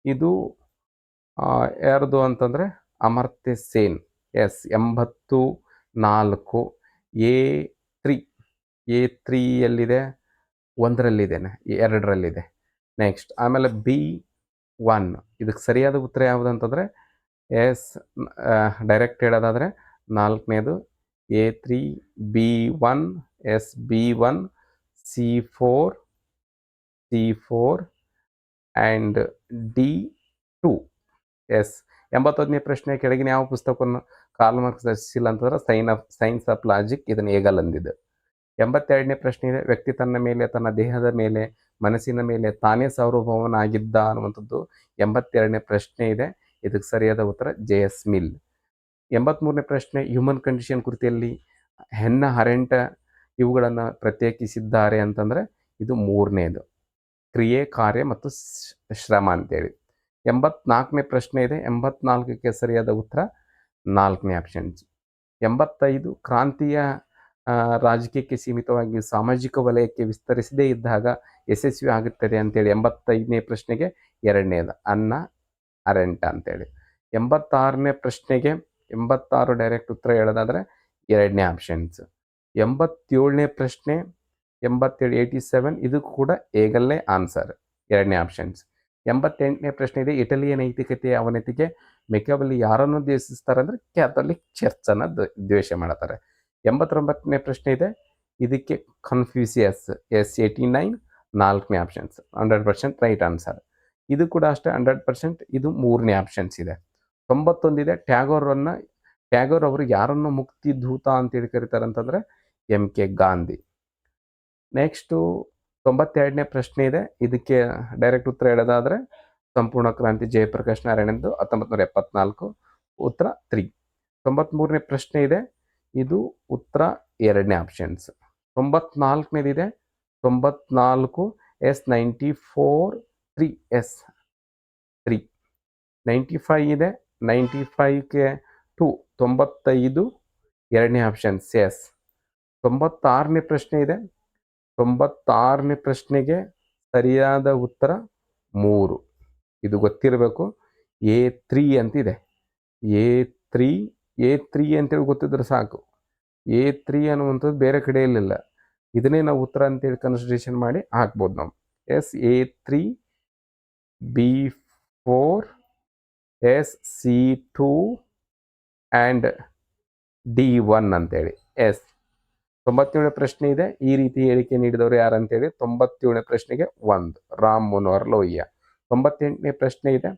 ಇದು ಯಾರದು ಅಂತಂದರೆ ಅಮರ್ತ್ಯ ಸೇನ್. ಎಸ್, ಎಂಬತ್ತು ನಾಲ್ಕು ಎ ತ್ರೀ. ಎ ತ್ರೀಯಲ್ಲಿದೆ ಒಂದರಲ್ಲಿದೆ ಎರಡರಲ್ಲಿದೆ. ನೆಕ್ಸ್ಟ್. ಆಮೇಲೆ ಬಿ ಒನ್. ಇದಕ್ಕೆ ಸರಿಯಾದ ಉತ್ತರ ಯಾವುದು ಅಂತಂದರೆ ಎಸ್ ಡೈರೆಕ್ಟ್ ಹೇಳೋದಾದರೆ ನಾಲ್ಕನೇದು A three B one, yes B one, C four C four and D two. Yes. ಎಂಬತ್ತೊಂದನೇ ಪ್ರಶ್ನೆ, ಕೆಳಗಿನ ಯಾವ ಪುಸ್ತಕವನ್ನು ಕಾರ್ಲ್ ಮಾರ್ಕ್ಸ್ ರಚಿಸಿಲ್ಲ ಅಂತಂದ್ರೆ sign of science of logic ಇದನ್ನು ಹೇಗಲ್ ಅಂದಿದ್ದು ಎಂಬತ್ತೆರಡನೇ ಪ್ರಶ್ನೆ ಇದೆ ವ್ಯಕ್ತಿ ತನ್ನ ಮೇಲೆ, ತನ್ನ ದೇಹದ ಮೇಲೆ, ಮನಸ್ಸಿನ ಮೇಲೆ ತಾನೇ ಸಾರ್ವಭೌಮನಾಗಿದ್ದ ಅನ್ನುವಂಥದ್ದು ಎಂಬತ್ತೆರಡನೇ ಪ್ರಶ್ನೆ ಇದೆ. ಇದಕ್ಕೆ ಸರಿಯಾದ ಉತ್ತರ, ಜೆ ಎಸ್ ಮಿಲ್. ಎಂಬತ್ಮೂರನೇ ಪ್ರಶ್ನೆ ಹ್ಯೂಮನ್ ಕಂಡೀಷನ್ ಕೃತಿಯಲ್ಲಿ ಹೆನ್ನ ಹರೆಂಟ ಇವುಗಳನ್ನು ಪ್ರತ್ಯೇಕಿಸಿದ್ದಾರೆ ಅಂತಂದರೆ ಇದು ಮೂರನೇದು. ಕ್ರಿಯೆ, ಕಾರ್ಯ ಮತ್ತು ಶ್ರಮ ಅಂತೇಳಿ. ಎಂಬತ್ನಾಲ್ಕನೇ ಪ್ರಶ್ನೆ ಇದೆ. ಎಂಬತ್ನಾಲ್ಕಕ್ಕೆ ಸರಿಯಾದ ಉತ್ತರ ನಾಲ್ಕನೇ ಆಪ್ಷನ್ ಎಂಬತ್ತೈದು, ಕ್ರಾಂತಿಯ ರಾಜಕೀಯಕ್ಕೆ ಸೀಮಿತವಾಗಿ ಸಾಮಾಜಿಕ ವಲಯಕ್ಕೆ ವಿಸ್ತರಿಸದೇ ಇದ್ದಾಗ ಯಶಸ್ವಿ ಆಗುತ್ತದೆ ಅಂತೇಳಿ ಎಂಬತ್ತೈದನೇ ಪ್ರಶ್ನೆಗೆ ಎರಡನೇದು, ಅನ್ನ ಅರೆಂಟ ಅಂತೇಳಿ. ಎಂಬತ್ತಾರನೇ ಪ್ರಶ್ನೆಗೆ ಎಂಬತ್ತಾರು ಡೈರೆಕ್ಟ್ ಉತ್ತರ ಹೇಳೋದಾದರೆ ಎರಡನೇ ಆಪ್ಷನ್ಸ್ ಎಂಬತ್ತೇಳನೇ ಪ್ರಶ್ನೆ, ಎಂಬತ್ತೇಳು ಏಯ್ಟಿ ಸೆವೆನ್ ಇದು ಕೂಡ ಏಗಲ್ಲೇ ಆನ್ಸರ್ ಎರಡನೇ ಆಪ್ಷನ್ಸ್ ಎಂಬತ್ತೆಂಟನೇ ಪ್ರಶ್ನೆ ಇದೆ, ಇಟಲಿಯ ನೈತಿಕತೆಯ ಅವನತಿಗೆ ಮೆಕ್ಯಾಬಲಿ ಯಾರನ್ನು ದ್ವೇಷಿಸ್ತಾರೆ ಅಂದರೆ ಕ್ಯಾಥೋಲಿಕ್ ಚರ್ಚನ್ನು ದ್ವ- ದ್ವೇಷ ಮಾಡ್ತಾರೆ. ಎಂಬತ್ತೊಂಬತ್ತನೇ ಪ್ರಶ್ನೆ ಇದೆ, ಇದಕ್ಕೆ ಕನ್ಫ್ಯೂಸಿಯಸ್ ಎಸ್ ಏಯ್ಟಿ ನೈನ್ ನಾಲ್ಕನೇ options hundred percent right answer ಇದು ಕೂಡ ಅಷ್ಟೇ ಹಂಡ್ರೆಡ್ ಪರ್ಸೆಂಟ್ ಇದು ಮೂರನೇ ಆಪ್ಷನ್ಸ್ ಇದೆ. ತೊಂಬತ್ತೊಂದಿದೆ. ಟ್ಯಾಗೋರನ್ನು, ಟ್ಯಾಗೋರ್ ಅವರು ಯಾರನ್ನು ಮುಕ್ತಿ ದೂತ ಅಂತೇಳಿ ಕರೀತಾರೆ ಅಂತಂದರೆ ಎಂ ಕೆ ಗಾಂಧಿ. ನೆಕ್ಸ್ಟು ತೊಂಬತ್ತೆರಡನೇ ಪ್ರಶ್ನೆ ಇದೆ. ಇದಕ್ಕೆ ಡೈರೆಕ್ಟ್ ಉತ್ತರ ಹೇಳೋದಾದ್ರೆ ಸಂಪೂರ್ಣ ಕ್ರಾಂತಿ ಜಯಪ್ರಕಾಶ್ ನಾರಾಯಣಂದು ಹತ್ತೊಂಬತ್ತು ನೂರ ಎಪ್ಪತ್ನಾಲ್ಕು. ಉತ್ತರ ತ್ರೀ. ತೊಂಬತ್ಮೂರನೇ ಪ್ರಶ್ನೆ ಇದೆ. ಇದು ಉತ್ತರ ಎರಡನೇ ಆಪ್ಷನ್ಸ್. ತೊಂಬತ್ನಾಲ್ಕನೇದಿದೆ. ತೊಂಬತ್ನಾಲ್ಕು yes ninety four three yes three. Ninety five ಇದೆ. ನೈಂಟಿ ಫೈವ್ಗೆ ಟು ತೊಂಬತ್ತೈದು ಎರಡನೇ ಆಪ್ಷನ್ ಎಸ್ ತೊಂಬತ್ತಾರನೇ ಪ್ರಶ್ನೆ ಇದೆ. ತೊಂಬತ್ತಾರನೇ ಪ್ರಶ್ನೆಗೆ ಸರಿಯಾದ ಉತ್ತರ ಮೂರು. ಇದು ಗೊತ್ತಿರಬೇಕು. ಎ ತ್ರೀ ಅಂತಿದೆ. ಎ ತ್ರೀ ಎ ತ್ರೀ ಅಂತೇಳಿ ಗೊತ್ತಿದ್ರೆ ಸಾಕು. ಎ ತ್ರೀ ಅನ್ನುವಂಥದ್ದು ಬೇರೆ ಕಡೆಯಲ್ಲಿಲ್ಲ ಇದನ್ನೇ ನಾವು ಉತ್ತರ ಅಂತೇಳಿ ಕನ್ಸಿಡರೇಷನ್ ಮಾಡಿ ಹಾಕ್ಬೋದು ನಾವು. Yes A three, B four yes C two and D one ಅಂತೇಳಿ. ಎಸ್. ತೊಂಬತ್ತೇಳನೇ ಪ್ರಶ್ನೆ ಇದೆ. ಈ ರೀತಿ ಹೇಳಿಕೆ ನೀಡಿದವರು ಯಾರಂತೇಳಿ ತೊಂಬತ್ತೇಳನೇ ಪ್ರಶ್ನೆಗೆ ಒಂದು. ರಾಮ್ ಮನೋಹರ್ ಲೋಹಿಯಾ. ತೊಂಬತ್ತೆಂಟನೇ ಪ್ರಶ್ನೆ ಇದೆ.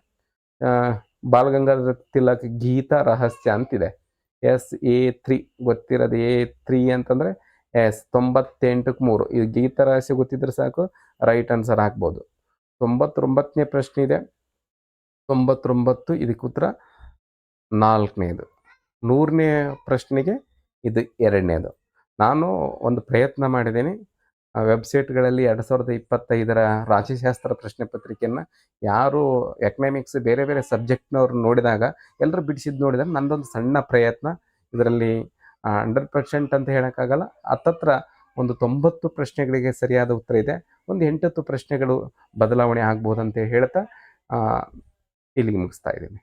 ಬಾಲಗಂಗಾಧರ ತಿಲಕ್ ಗೀತಾ ರಹಸ್ಯ ಅಂತಿದೆ. Yes A three. ಗೊತ್ತಿರೋದು ಎ ತ್ರೀ ಅಂತಂದರೆ ಎಸ್. ತೊಂಬತ್ತೆಂಟಕ್ಕೆ ಮೂರು. ಇದು ಗೀತಾ ರಹಸ್ಯ ಗೊತ್ತಿದ್ರೆ ಸಾಕು. ರೈಟ್ ಆನ್ಸರ್ ಹಾಕ್ಬೋದು. ತೊಂಬತ್ತೊಂಬತ್ತನೇ ಪ್ರಶ್ನೆ ಇದೆ. ತೊಂಬತ್ತೊಂಬತ್ತು ಇದಕ್ಕೆ ಉತ್ತರ ನಾಲ್ಕನೇದು. ನೂರನೇ ಪ್ರಶ್ನೆಗೆ ಇದು ಎರಡನೇದು. ನಾನು ಒಂದು ಪ್ರಯತ್ನ ಮಾಡಿದ್ದೀನಿ. ವೆಬ್ಸೈಟ್ಗಳಲ್ಲಿ ಎರಡು ಸಾವಿರದ ಇಪ್ಪತ್ತೈದರ ರಾಜ್ಯಶಾಸ್ತ್ರ ಪ್ರಶ್ನೆ ಪತ್ರಿಕೆಯನ್ನು ಯಾರು ಎಕನಾಮಿಕ್ಸ್ ಬೇರೆ ಬೇರೆ ಸಬ್ಜೆಕ್ಟ್ನವ್ರು ನೋಡಿದಾಗ ಎಲ್ಲರೂ ಬಿಡಿಸಿದ್ದು ನೋಡಿದಾಗ ನಂದೊಂದು ಸಣ್ಣ ಪ್ರಯತ್ನ. ಇದರಲ್ಲಿ ಹಂಡ್ರೆಡ್ ಪರ್ಸೆಂಟ್ ಅಂತ ಹೇಳೋಕ್ಕಾಗಲ್ಲ. ಹತ್ತತ್ರ ಒಂದು ತೊಂಬತ್ತು ಪ್ರಶ್ನೆಗಳಿಗೆ ಸರಿಯಾದ ಉತ್ತರ ಇದೆ. ಒಂದು ಎಂಟತ್ತು ಪ್ರಶ್ನೆಗಳು ಬದಲಾವಣೆ ಆಗ್ಬೋದಂತ ಹೇಳ್ತಾ ಇಲ್ಲಿಗೆ ಮುಗಿಸ್ತಾ ಇದ್ದೀನಿ?